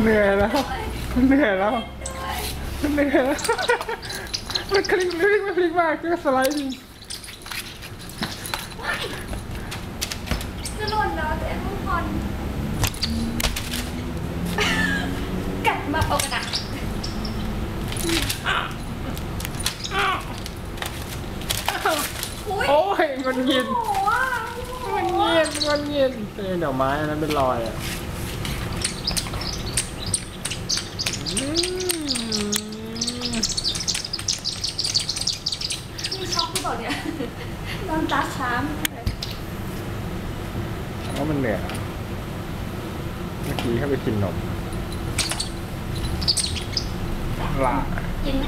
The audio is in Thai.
เหนื่อยแล้ว เหนื่อยแล้ว เหนื่อยแล้ว มันคลิกคลิกมันคลิกมากก็สไลด์ทิ้งจะหล่นแล้วแต่ทุกคนกัดมาเอากระดาษอุ้ยโอ้ยมันเย็นโอ้โหอะมันเย็นมันเย็นเอ้ยเดี๋ยวไม้อันนั้นเป็นรอยอะอืม มีช็อกหรือ เปล่าเนี่ยนอนตาค้างเลยเพราะมันเหนื่อยอะเมื่อกี้เข้าไปกินนมลากินไหม